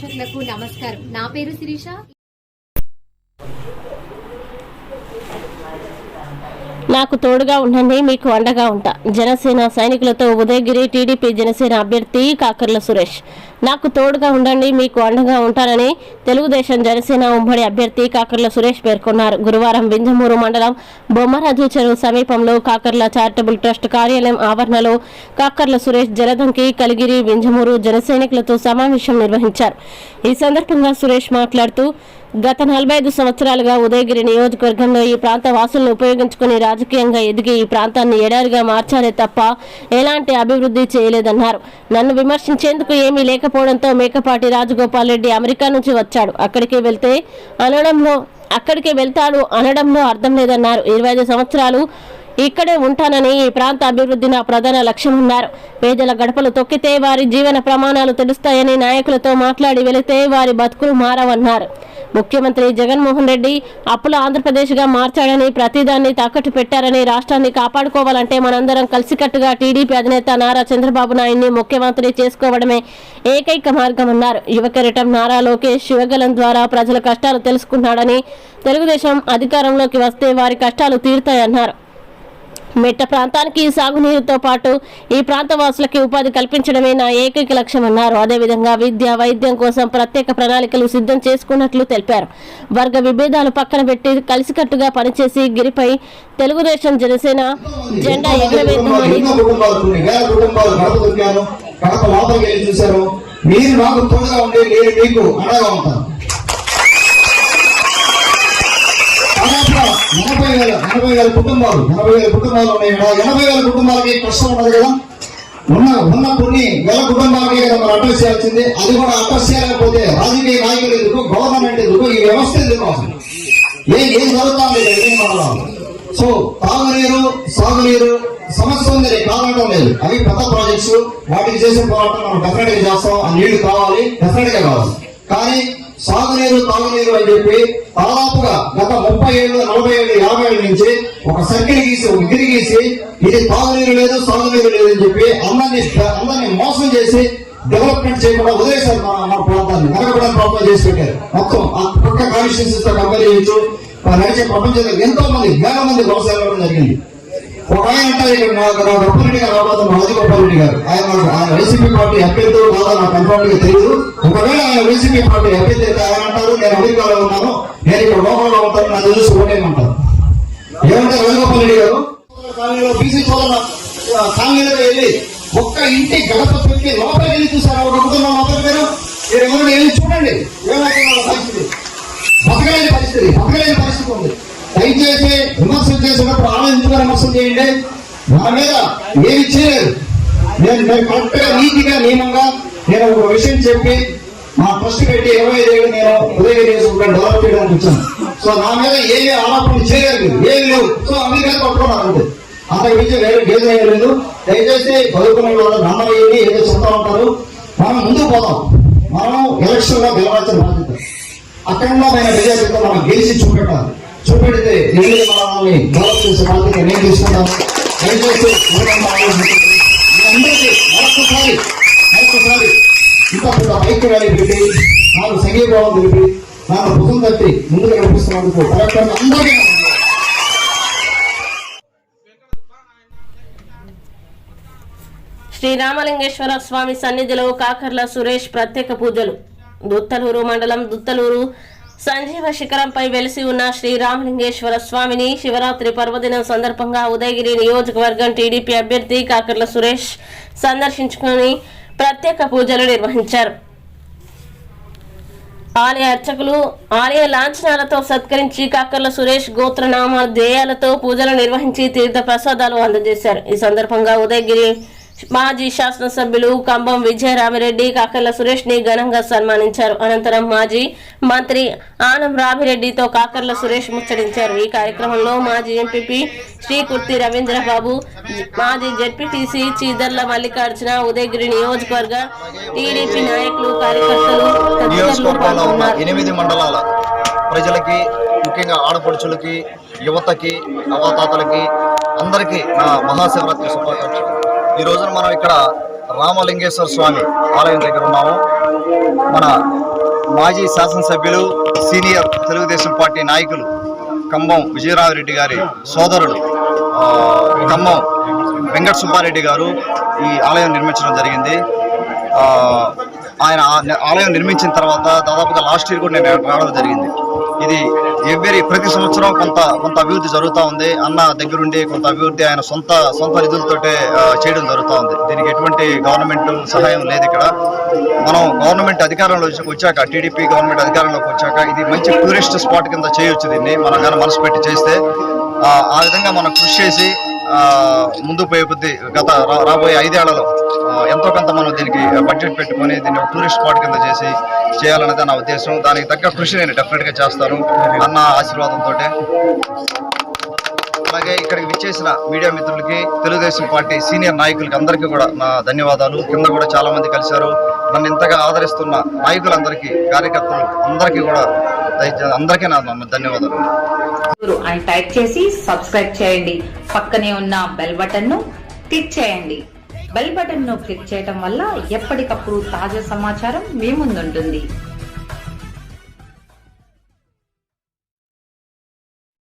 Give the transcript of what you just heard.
ప్రేక్షకులకు నమస్కారం. నా పేరు శిరీష. నాకు తోడుగా ఉండండి మీకు అండగా ఉంటా. జనసేన సైనికులతో ఉదయగిరి టీడీపీ జనసేన అభ్యర్థి కాకర్ల సురేష్. నాకు తోడుగా ఉండండి మీకు అండగా ఉంటానని తెలుగుదేశం జనసేన ఉమ్మడి అభ్యర్థి కాకర్ల సురేష్ పేర్కొన్నారు. గురువారం వింజమూరు మండలం బొమ్మరాజు చెరువు సమీపంలో కాకర్ల చారిటబుల్ ట్రస్ట్ కార్యాలయం ఆవరణలో కాకర్ల సురేష్ జలదంకి కలిగిరి వింజమూరు జనసైనికులతో సమావేశం నిర్వహించారు. ఈ సందర్భంగా సురేష్ మాట్లాడుతూ గత నలభై ఐదు సంవత్సరాలుగా ఉదయగిరి నియోజకవర్గంలో ఈ ప్రాంత వాసులను ఉపయోగించుకుని రాజకీయంగా ఎదిగి ఈ ప్రాంతాన్ని ఎడారిగా మార్చారే తప్ప ఎలాంటి అభివృద్ధి చేయలేదన్నారు. నన్ను విమర్శించేందుకు ఏమీ లేకపోవడంతో మేకపాటి రాజగోపాల్ రెడ్డి అమెరికా నుంచి వచ్చాడు. అక్కడికి వెళ్తే అనడంలో అక్కడికి వెళ్తాడు అనడంలో అర్థం లేదన్నారు. ఇరవై ఐదు సంవత్సరాలు ఇక్కడే ఉంటానని ఈ ప్రాంత అభివృద్ధి నా ప్రధాన లక్ష్యమన్నారు పేదల గడపలు తొక్కితే వారి జీవన ప్రమాణాలు తెలుస్తాయని నాయకులతో మాట్లాడి వెళితే వారి బతుకులు మారవన్నారు. ముఖ్యమంత్రి జగన్మోహన్ రెడ్డి అప్పుల ఆంధ్రప్రదేశ్గా మార్చాడని ప్రతిదాన్ని తాకట్టు పెట్టారని రాష్ట్రాన్ని కాపాడుకోవాలంటే మనందరం కలిసికట్టుగా టీడీపీ అధినేత నారా చంద్రబాబు నాయుడిని ముఖ్యమంత్రి చేసుకోవడమే ఏకైక మార్గమన్నారు. యువకెరటం నారా లోకేష్ శివగలం ద్వారా ప్రజల కష్టాలు తెలుసుకున్నాడని తెలుగుదేశం అధికారంలోకి వస్తే వారి కష్టాలు తీరుతాయన్నారు. మెట్ట ప్రాంతానికి సాగునీరుతో పాటు ఈ ప్రాంత వాసులకి ఉపాధి కల్పించడమే నా ఏకైక లక్ష్యమన్నారు. అదేవిధంగా విద్య వైద్యం కోసం ప్రత్యేక ప్రణాళికలు సిద్ధం చేసుకున్నట్లు తెలిపారు. వర్గ విభేదాలు పక్కన పెట్టి కలిసికట్టుగా పనిచేసి గిరిపై తెలుగుదేశం జనసేన జెండా ఎగరవేద్దామని చూశారు. మీరు నాకు తోడుగా ఉంటే నేను మీకు అండగా ఉంటాను. ఎనభై వేల ఎనభై వేల కుటుంబాలు ఎనభై వేల కుటుంబాలు ఉన్నాయి కదా. ఎనభై వేల కుటుంబాలకి కష్టం ఉండదు కదా. ఉన్న ఉన్న కొన్ని వేల కుటుంబాలకి కదా మనం అడ్రస్ చేయాల్సింది. అది కూడా అడ్రస్ చేయలేకపోతే రాజకీయ నాయకులు ఎందుకు గవర్నమెంట్ ఎందుకు ఈ వ్యవస్థ ఎందుకు అసలు? ఏం ఏం జరుగుతుంది ఏం మనలో సో తాగునీరు సాగునీరు సమస్య ఉంది కావడం లేదు. అవి పెద్ద ప్రాజెక్ట్స్ వాటికి చేసిన పోరాటం మనం డెఫినెట్గా చేస్తాం. ఆ నీళ్ళు కావాలి డెఫినెట్గా కావాలి. కానీ సాగునీరు తాగునీరు అని చెప్పి దాదాపుగా గత ముప్పై ఏళ్ళు నలభై ఏళ్ళు యాభై ఏళ్ళ నుంచి ఒక సర్కిల్ గీసి ఒక గిరి గీసి ఇది తాగునీరు లేదు సాగునీరు లేదు అని చెప్పి అందరినీ అందరినీ మోసం చేసి డెవలప్మెంట్ చేయకుండా వదిలేశారు మన మన ప్రాంతాన్ని. నరకబడిన ప్రాంతం చేసి పెట్టారు. మొత్తం ఆ పక్క కాన్స్టిట్యూన్సీస్తో కంపేర్ చేయొచ్చు. నడిచే ప్రపంచంలో ఎంతో మంది వేల మంది వ్యవసాయం జరిగింది. ఆయన అంటారు ఇక్కడ నాకు నాకు గొప్పరెడ్డి గారు గారు ఆయన ఆయన వైసీపీ పార్టీ అభ్యర్థులు కాదా నాకు కన్ఫర్మ్ తెలియదు ఒకవేళ ఆయన వైసీపీ పార్టీ అభ్యర్థి అయితే ఆయన అంటారు నేను అమెరికాలో ఉన్నాను నేను ఇక్కడ లోకల్లో ఉంటాను నన్ను చూసి ఓటేయమంటారు ఏమంటారు వేణుగోపాల్ గారు కాలనీలో బీసీ కాలనీలో వెళ్ళి ఒక్క ఇంటి గడప పెట్టి లోపలికి వెళ్ళి చూసారా ఒక కుటుంబం మొత్తం మీరు మీరు ఎవరు వెళ్ళి చూడండి ఏమైనా పరిస్థితి. బతకలేని పరిస్థితి బతకలేని పరిస్థితి ఉంది దయచేసి విమర్శలు చేసినప్పుడు ఆలోచించుకుని విమర్శలు చేయండి? నా మీద ఏమి చేయలేదు. నేను నేను కరెక్ట్ నీతిగా నియమంగా నేను ఒక విషయం చెప్పి మా ట్రస్ట్ పెట్టి ఇరవై ఐదు ఏళ్ళు నేను ఉదయగిరి చేసుకుంటాను డెవలప్ చేయడానికి వచ్చాను. సో నా మీద ఏమి ఆరోపణలు చేయలేదు. ఏమి లేవు. సో అందుకే పట్టుకున్నారు అంతే. అంతకు మించి వేరే గేజ్ లేదు దయచేసి చదువుకునే వాళ్ళు నమ్మరేమి ఏదో చెప్తా ఉంటారు. మనం ముందుకు పోదాం మనం ఎలక్షన్లో గెలవాల్సిన బాధ్యత. అఖండమైన మెజార్టీతో మనం గెలిచి చూపెట్టాలి. చూపెడితే నేను మనల్ని చేసే బాధ్యత నేను దయచేసి అందరికీ మరొకసారి మరొకసారి పెట్టి సంఘీభావం తెలిపి భుజం తట్టి ముందుకు నడిపిస్తున్నందుకు కలెక్టర్ అందరికీ శ్రీరామలింగేశ్వర స్వామి సన్నిధిలో కాకర్ల సురేష్ ప్రత్యేక పూజలు. దుత్తలూరు మండలం దుత్తలూరు సంజీవ శిఖరంపై వెలిసి ఉన్న శ్రీరామలింగేశ్వర స్వామిని శివరాత్రి పర్వదినం సందర్భంగా ఉదయగిరి నియోజకవర్గం టీడీపీ అభ్యర్థి కాకర్ల సురేష్ సందర్శించుకొని ప్రత్యేక పూజలు నిర్వహించారు. ఆలయ అర్చకులు ఆలయ లాంఛనాలతో సత్కరించి కాకర్ల సురేష్ గోత్రనామ ధ్యేయాలతో పూజలు నిర్వహించి తీర్థ ప్రసాదాలు అందజేశారు. ఈ సందర్భంగా ఉదయగిరి మాజీ శాసనసభ్యులు కంబం విజయరామిరెడ్డి కాకర్ల సురేష్ని ఘనంగా సన్మానించారు. అనంతరం మాజీ మంత్రి ఆనం రామిరెడ్డితో కాకర్ల సురేష్ ముచ్చటించారు. ఈ కార్యక్రమంలో మాజీ ఎంపీపీ శ్రీకుర్తి రవీంద్రబాబు జ- మాజీ జెడ్పీటీసీ చీదర్ల మల్లికార్జున ఉదయగిరి నియోజకవర్గ టీడీపీ నాయకులు కార్యకర్తలు తదితరులు నియోజకవర్గంలో ఉన్న పాల్గొన్నారు. ఎనిమిది మండలాల ప్రజలకి ముఖ్యంగా ఆడపడుచులకి యువతకి అవాతాతలకి అందరికీ నా మహాశివరాత్రి శుభాకాంక్షలు. ఈ రోజున మనం ఇక్కడ రామలింగేశ్వర స్వామి ఆలయం దగ్గర ఉన్నాము. మన మాజీ శాసనసభ్యులు సీనియర్ తెలుగుదేశం పార్టీ నాయకులు ఖమ్మం విజయరామరెడ్డి గారి సోదరుడు ఆ, ఖమ్మం వెంకట సుబ్బారెడ్డి గారు ఈ ఆలయం నిర్మించడం జరిగింది. ఆయన ఆలయం నిర్మించిన తర్వాత దాదాపుగా లాస్ట్ ఇయర్ కూడా నేను రావడం జరిగింది. ఇది ఎవ్రీ ప్రతి సంవత్సరం కొంత కొంత అభివృద్ధి జరుగుతూ ఉంది. అన్న దగ్గరుండి కొంత అభివృద్ధి ఆయన సొంత సొంత నిధులతోటే చేయడం జరుగుతూ ఉంది. దీనికి ఎటువంటి గవర్నమెంట్ సహాయం లేదు ఇక్కడ. మనం గవర్నమెంట్ అధికారంలో వచ్చాక టీడీపీ గవర్నమెంట్ అధికారంలోకి వచ్చాక ఇది మంచి టూరిస్ట్ స్పాట్ కింద చేయొచ్చు దీన్ని. మనం కానీ మనసు పెట్టి చేస్తే ఆ విధంగా మనం కృషి చేసి ఆ, ముందుకు గత రాబోయే ఐదేళ్ళలో ఎంతో కొంత మనం దీనికి బడ్జెట్ పెట్టుకొని దీన్ని ఒక టూరిస్ట్ స్పాట్ కింద చేసి చేయాలనేది నా ఉద్దేశం. దానికి తగ్గ కృషి నేను డెఫినెట్గా చేస్తాను అన్న ఆశీర్వాదంతో అలాగే ఇక్కడికి విచ్చేసిన మీడియా మిత్రులకి తెలుగుదేశం పార్టీ సీనియర్ నాయకులకి అందరికీ కూడా నా ధన్యవాదాలు. కింద కూడా చాలామంది కలిశారు. నన్ను ఇంతగా ఆదరిస్తున్న నాయకులందరికీ కార్యకర్తలు అందరికీ కూడా దయచే అందరికీ నా ధన్యవాదాలు. అని టైప్ చేసి సబ్స్క్రైబ్ చేయండి. పక్కనే ఉన్న బెల్ బటన్ను క్లిక్ చేయండి. బెల్ బటన్ను క్లిక్ చేయటం వల్ల ఎప్పటికప్పుడు తాజా సమాచారం మీ ముందుంటుంది.